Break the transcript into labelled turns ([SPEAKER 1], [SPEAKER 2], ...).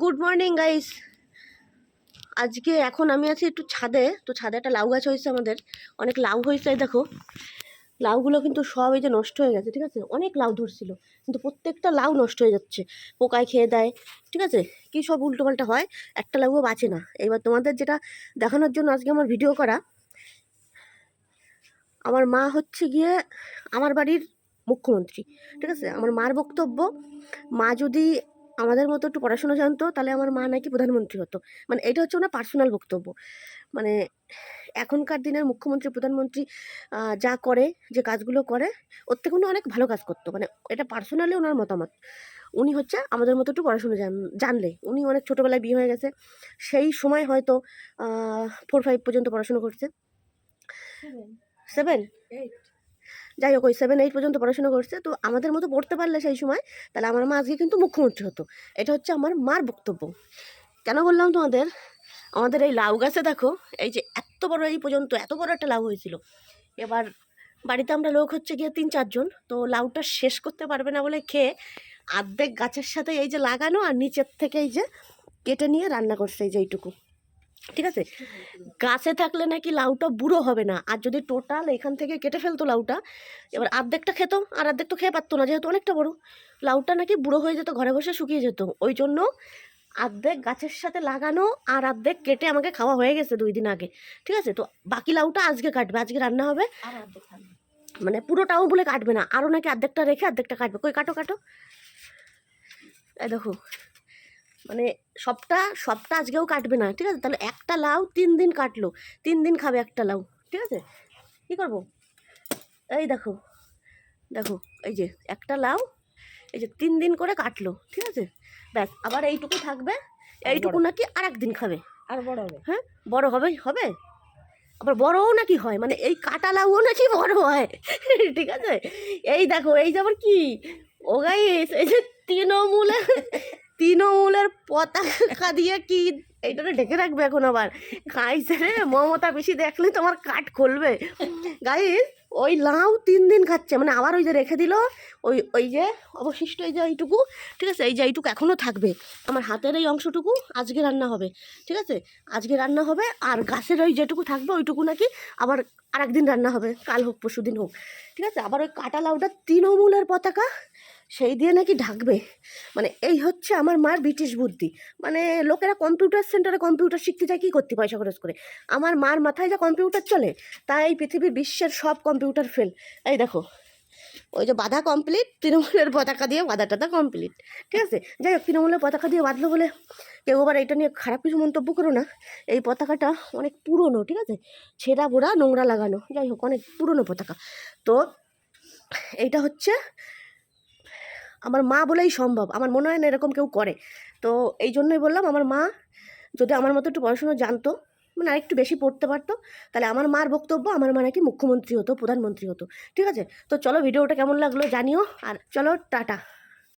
[SPEAKER 1] Good morning guys আজকে এখন আমি আছি একটু ছাদে। তো ছাদে একটা লাউ গাছ হয়েছে আমাদের। অনেক লাউ হয়েছে দেখো। লাউগুলো কিন্তু সব এই যে নষ্ট হয়ে গেছে, ঠিক আছে? অনেক লাউ ধরছিল, কিন্তু প্রত্যেকটা লাউ নষ্ট হয়ে যাচ্ছে। পোকায় খেয়ে দেয়, ঠিক আছে? কী সব উল্টোপাল্টা হয়? একটা লাউও বাঁচে না। এবার তোমাদের যেটা দেখানোর জন্য আজকে আমার ভিডিও করা, আমার মা হচ্ছে গিয়ে আমার বাড়ির মুখ্যমন্ত্রী, ঠিক আছে? আমার মার বক্তব্য, মা যদি আমাদের মতো একটু পড়াশোনা জানতো তাহলে আমার মা নাকি প্রধানমন্ত্রী হতো। মানে এটা হচ্ছে ওনার পার্সোনাল বক্তব্য। মানে এখনকার দিনের মুখ্যমন্ত্রী প্রধানমন্ত্রী যা করে যে কাজগুলো করে ওর থেকে উনি অনেক ভালো কাজ করতো। মানে এটা পার্সোনালি ওনার মতামত। উনি হচ্ছে আমাদের মতো একটু পড়াশোনা জান জানলে। উনি অনেক ছোটোবেলায় বিয়ে হয়ে গেছে। সেই সময় হয়তো ফোর ফাইভ পর্যন্ত পড়াশোনা করছে। সেভেন যাই হোক ওই সেভেন এইট পর্যন্ত পড়াশোনা করছে, তো আমাদের মতো পড়তে পারলে সেই সময় তাহলে আমার মা আজকে কিন্তু মুখ্যমন্ত্রী হতো। এটা হচ্ছে আমার মার বক্তব্য। কেন বললাম তোমাদের? আমাদের এই লাউ গাছে দেখো, এই যে এত বড় এই পর্যন্ত এত বড় একটা লাউ হয়েছিল। এবার বাড়িতে আমরা লোক হচ্ছে গিয়ে তিন চারজন তো লাউটা শেষ করতে পারবে না বলে খেয়ে আর্ধেক গাছের সাথে এই যে লাগানো আর নিচের থেকে এই যে কেটে নিয়ে রান্না করছে এই যে এইটুকু। ঠিক আছে? গাছে থাকলে নাকি লাউটা বুড়ো হবে না। আর যদি টোটাল এখান থেকে কেটে ফেলতো লাউটা এবার অর্ধেকটা খেত আর অর্ধেক তো খেয়ে পারতো না যেহেতু অনেকটা বড়। লাউটা নাকি বুড়ো হয়ে যেত ঘরে বসে শুকিয়ে যেত। ওই জন্য অর্ধেক গাছের সাথে লাগানো আর অর্ধেক কেটে আমাকে খাওয়া হয়ে গেছে দুই দিন আগে। ঠিক আছে? তো বাকি লাউটা আজকে কাটবে আজকে রান্না হবে। মানে পুরোটাও বলে কাটবে না। আরও নাকি অর্ধেকটা রেখে অর্ধেকটা কাটবে। কই কাটো কাটো। দেখো। মানে সবটা সবটা আজকেও কাটবে না ঠিক আছে? তাহলে একটা লাউ তিন দিন কাটলো তিন দিন খাবে একটা লাউ ঠিক আছে? কী করব? এই দেখো দেখো এই যে একটা লাউ এই যে তিন দিন করে কাটলো ঠিক আছে? ব্যাস আবার এইটুকু থাকবে এইটুকু নাকি আর একদিন খাবে।
[SPEAKER 2] আর বড় হবে।
[SPEAKER 1] হ্যাঁ? বড় হবে হবে? আবার বড়ও নাকি হয় মানে এই কাটা লাউও নাকি বড় হয় ঠিক আছে? এই দেখো এই যে আবার কি? ও গাইস এই যে তৃণমূলের তৃণমূলের পতাকা দিয়ে কি এইটাকে ঢেকে রাখবে এখন আবার? খাইছে মমতা বেশি দেখলে তোমার কাঠ খুলবে। গাইস ওই লাউ তিন দিন খাচ্ছে। মানে আবার ওই যে রেখে দিল, ওই ওই যে অবশিষ্ট এই যে এইটুকু, ঠিক আছে? এই যে এইটুকু এখনও থাকবে। আমার হাতের এই অংশটুকু আজকে রান্না হবে, ঠিক আছে? আজকে রান্না হবে, আর গাছের ওই যেটুকু থাকবে, ওইটুকু নাকি আবার আর একদিন রান্না হবে। কাল হোক পরশু দিন হোক, ঠিক আছে? আবার ওই কাটা লাউটা তৃণমূলের পতাকা সেই দিয়ে নাকি ঢাকবে। মানে এই হচ্ছে আমার মার ব্রিটিশ বুদ্ধি। মানে লোকেরা কম্পিউটার সেন্টারে কম্পিউটার শিখতে যায় কী করতে পয়সা খরচ করে? আমার মার মাথায় যা কম্পিউটার চলে, তাই পৃথিবীর বিশ্বের সব কম্পিউটার ফেল এই দেখো, ওই যে বাধা কমপ্লিট তৃণমূলের পতাকা দিয়ে বাধা টাধা কমপ্লিট ঠিক আছে? যাই হোক, তৃণমূলের পতাকা দিয়ে বাঁধলো বলে কেউ আবার এটা নিয়ে খারাপ কিছু মন্তব্য করো না। এই পতাকাটা অনেক পুরনো, ঠিক আছে? ছেঁড়া বোড়া, নোংরা লাগানো। যাই হোক, অনেক পুরনো পতাকা। তো এইটা হচ্ছে আমার মা বলেই সম্ভব। আমার মনে হয় না এরকম কেউ করে। তো এই জন্যই বললাম, আমার মা যদি আমার মতো একটু পড়াশোনা জানতো মানে আরেকটু বেশি পড়তে পারতো, তাহলে আমার মার বক্তব্য আমার মা নাকি মুখ্যমন্ত্রী হতো, প্রধানমন্ত্রী হতো। ঠিক আছে? তো চলো, ভিডিওটা কেমন লাগল জানিও। আর চলো, টাটা।